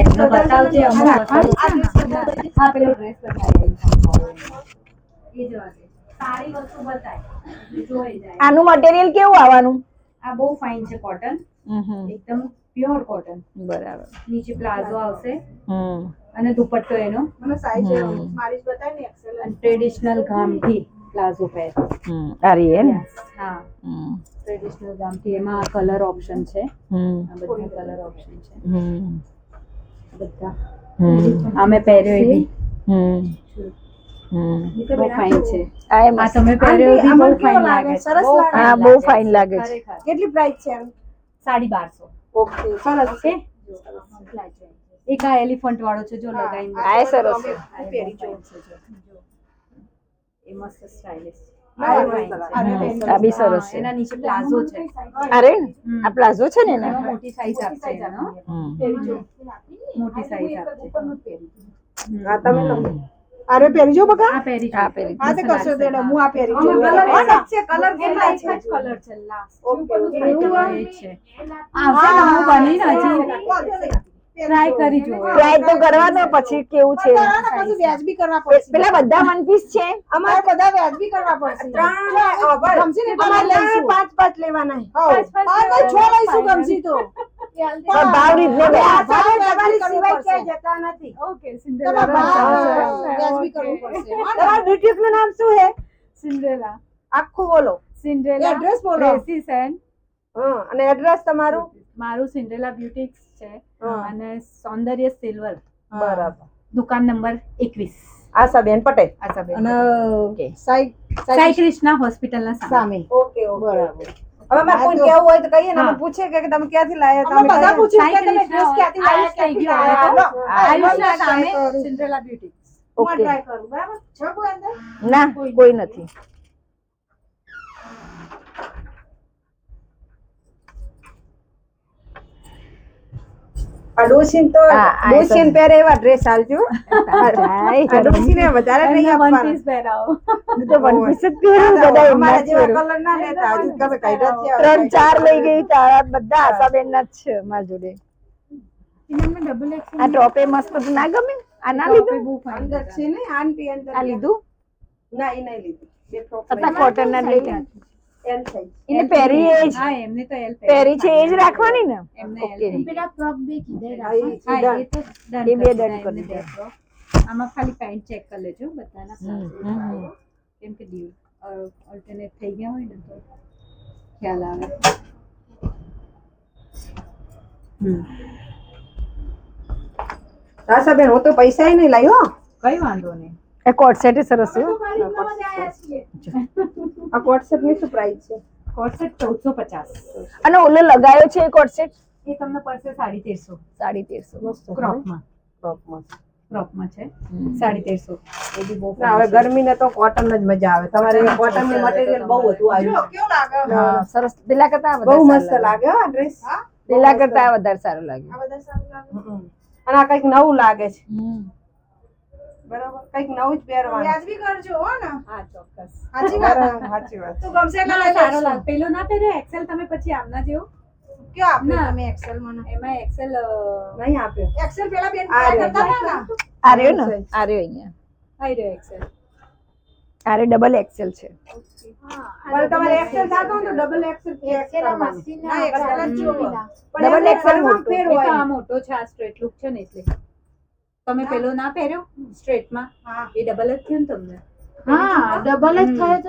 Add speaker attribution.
Speaker 1: એમનો બતાવજે હા પેલો ડ્રેસ બતાવી એ જોવા દે. સારી વસ્તુ બતાય
Speaker 2: આનું મટીરિયલ કેવું આવવાનું?
Speaker 1: આ બહુ ફાઇન છે કોટન એકદમ પ્યોર કોટન
Speaker 2: બરાબર.
Speaker 1: નીચે પ્લાઝો આવશે.
Speaker 2: હમ.
Speaker 1: અને દુપટ્ટો એનો.
Speaker 3: મને સાઈઝ મારી બતાય ને એક્સેલ
Speaker 1: ટ્રેડિશનલ ગામઠી પ્લાઝો પહેર.
Speaker 2: હમ આ રહી હે ને?
Speaker 1: હા.
Speaker 2: હમ.
Speaker 1: ટ્રેડિશનલ ગામઠી એમાં કલર ઓપ્શન છે. બધા કલર ઓપ્શન છે. બધા. અમે પહેર્યો એ બી.
Speaker 2: હમ. હમ.
Speaker 1: બહુ ફાઇન છે.
Speaker 2: આ એમ
Speaker 1: આ તમે પહેર્યો એ બી
Speaker 3: આમાં
Speaker 1: બહુ ફાઇન
Speaker 3: કેવો લાગે?
Speaker 1: લાગે છે.
Speaker 3: સરસ
Speaker 1: બહુ
Speaker 3: લાગે.
Speaker 1: fine
Speaker 2: હા બહુ
Speaker 1: લાગે
Speaker 2: ફાઇન લાગે છે.
Speaker 1: ખરેખર.
Speaker 3: કેટલી પ્રાઇસ છે
Speaker 1: સાડી બારસો.
Speaker 3: ઓકે સરસ.
Speaker 1: ઓકે? એક આ એલિફન્ટ વાળો છે જો લગાઈને
Speaker 2: આ સરસ. છે.
Speaker 1: આ એ બહુ fine છે, જો. એ મસ્ત સ્ટાઇલિશ
Speaker 3: આ
Speaker 2: આ બી સરસ છે.
Speaker 1: એના નીચે પ્લાઝો છે.
Speaker 2: અરે આ પ્લાઝો છે ને એના?
Speaker 1: મોટી સાઈઝ આપશે એનો. મોટી સાઈઝ આપશે.
Speaker 3: હા તમે અરે પહેરી જો બકા.
Speaker 1: આ પહેરી
Speaker 2: આ પહેરી.
Speaker 3: હા તે કશો તે
Speaker 1: હું
Speaker 3: આ પહેરી જો
Speaker 1: કલર
Speaker 3: છે. કલર કેટલા
Speaker 1: એક જ
Speaker 3: છે.
Speaker 1: કલર છે લાસ્ટ
Speaker 3: ઓકે.
Speaker 1: એવું છે. બનીને હજી.
Speaker 3: વાંધો નહીં.
Speaker 1: ટ્રાય કરી જો
Speaker 2: ટ્રાય તો કરવાનો પછી કેવું છે?
Speaker 3: પછી વ્યાજબી કરવા પડશે.
Speaker 2: પેલા બધા વન પીસ છે.
Speaker 3: અમારે બધા વ્યાજબી કરવા પડશે. ગમશે ને તમારે પાંચ પાંચ લેવાના
Speaker 1: પાંચ પાંચ
Speaker 3: છ લઈશું ગમશી તો.
Speaker 2: ભાવ રીઝનેબલ
Speaker 3: આ
Speaker 2: આપો.
Speaker 3: સારું તમારી સિવાય ક્યાંય
Speaker 4: જતા નથી.
Speaker 1: ઓકે
Speaker 3: તમારે વ્યાજબી કરવું પડશે.
Speaker 4: તમારું બ્યુટીકનું? નામ શું છે?
Speaker 1: સિન્ડ્રેલા
Speaker 4: આખું બોલો.
Speaker 1: સિન્ડ્રેલા
Speaker 3: Address બોલો.
Speaker 1: ડ્રેસીસ એન્ડ
Speaker 4: હા અને એડ્રેસ તમારું?
Speaker 1: મારું સિન્ડ્રેલા બ્યુટીક્સ છે અને સૌંદર્ય સિલ્વર.
Speaker 4: બરાબર.
Speaker 1: દુકાન નંબર એકવીસ.
Speaker 4: આશાબેન પટેલ.
Speaker 1: આશાબેન
Speaker 3: અને સાઈ
Speaker 1: સાઈ કૃષ્ણા. હોસ્પિટલના સામે.
Speaker 3: સામે.
Speaker 4: Okay okay.
Speaker 3: બરાબર.
Speaker 4: હવે મારે કોઈ કેવું હોય તો કહીએ ને અમે પૂછે કે તમે ક્યાંથી લાયા તમે
Speaker 3: બધા પૂછે કે તમે ડ્રેસ ક્યાંથી લાવ્યા,
Speaker 1: કૃષ્ણા.
Speaker 3: ક્યાંથી લાવ્યા?
Speaker 1: આયુષના સામે સિન્ડ્રેલા બ્યુટી
Speaker 3: હું
Speaker 2: ઓકે
Speaker 3: try કરું, બરાબર? છે કોઈ અંદર?
Speaker 2: ના કોઈ નથી.
Speaker 4: આ ડોશીન તો
Speaker 2: તો-
Speaker 4: પહેરે એવા ડ્રેસ આલજો ડોશીને વધારે નહીં
Speaker 1: એમને
Speaker 4: વન
Speaker 1: પીસ પહેરાવો.
Speaker 2: તો વન પીસ જ પહેરું બધા
Speaker 4: અમારા જેવા કલર ના લેતા હજુ તમે કાઢ્યા છે
Speaker 2: ત્રણ ચાર લઈ ગઈ તારા બધા આશાબેન ના જ છે મારા જોડે.
Speaker 1: એમાં ડબલ એક્સેલ
Speaker 2: આ ટોપે મસ્ત ના ગમે? આ ના લીધું?
Speaker 3: અંદર છે ને આંટી અંદર
Speaker 2: આ લીધું?
Speaker 4: ના એ નહીં લીધું. બે ફ્રોક
Speaker 2: કોટન ના લઈ
Speaker 4: એલ સાઈઝ
Speaker 2: એને એજ
Speaker 1: હા એમને તો એલ
Speaker 2: પહેરી. છે એજ રાખવાની ને?
Speaker 1: એમને એલ
Speaker 3: પેલા ફ્રોક બે કીધે
Speaker 4: હા,
Speaker 1: હા એ તો ડન
Speaker 2: એ બે
Speaker 1: ડન
Speaker 2: કરી
Speaker 1: frock. આમાં ખાલી પેન્ટ ચેક કરી લેજો બધાના સાથે. કેમ કે ઓલ્ટરનેટ થઈ ગયા હોય ને તો ખ્યાલ આવે. હમ.
Speaker 4: સાહેબ હું તો પૈસા નહીં લાવ્યો.
Speaker 1: કઈ વાંધો નહીં.
Speaker 2: એ કોટ સેટ સરસ છે.
Speaker 4: આ કોટસેટની શું પ્રાઇસ છે?
Speaker 1: કોટસેટ ચૌદસો પચાસ.
Speaker 2: અને ઓલો લગાયો છે એ કોટ સેટ
Speaker 1: એ તમને પડશે સાડી તેરસો.
Speaker 2: સાડી તેરસો.
Speaker 1: ક્રોપમાં ક્રોપમાં છે. સાડી તેરસો. એ બી બહુ
Speaker 4: ના હવે ગરમીને તો કોટન જ મજા આવે. તમારે કોટનની મટીરિયલ બહુ
Speaker 3: બધું
Speaker 4: આવ્યું
Speaker 3: કેવું લાગે?
Speaker 2: સરસ. પેલા કરતા
Speaker 4: બહુ મસ્ત
Speaker 2: લાગે.
Speaker 4: લાગે આ ડ્રેસ
Speaker 2: પેલા કરતા વધારે સારું લાગે.
Speaker 3: આ બધા સારું લાગે?
Speaker 4: અને આ કંઈક નવું લાગે છે. બરાબર? કંઈક નવું જ પહેરવાનું.
Speaker 3: વ્યાજબી કરજો હો ને.
Speaker 1: હા ચોક્કસ.
Speaker 3: સાચી વાત.
Speaker 4: સાચી વાત.
Speaker 3: તું ગમશે એટલે
Speaker 1: સારો લાગે પેલો ના પહેર્યો એક્સેલ તમે પછી આમના જેવો?
Speaker 3: કયો આપ્યો તમે એક્સેલ મને?
Speaker 1: એમાં એક્સેલ
Speaker 4: નહીં આપ્યો
Speaker 3: એક્સેલ પેલા બેન
Speaker 4: આ રહ્યો.
Speaker 3: કરતા હતા ને?
Speaker 2: આ રહ્યો ને? આ રહ્યો અહીંયા.
Speaker 1: આવી રહ્યો એક્સેલ
Speaker 2: આ ડબલ એક્સેલ છે.
Speaker 4: પણ તમારે એક્સેલ થતો તો ડબલ એક્સેલ
Speaker 3: ના એક્સેલ જ જોવો.
Speaker 2: મોટો.
Speaker 4: ફેર
Speaker 1: તો
Speaker 4: હોય
Speaker 1: મોટો છે આ સ્ટ્રેટ લુક છે ને એટલે. તમે પેલો ના પહેર્યો? સ્ટ્રેટમાં? એ ડબલ જ થયું ને તમને?
Speaker 3: હા ડબલ જ થયો તો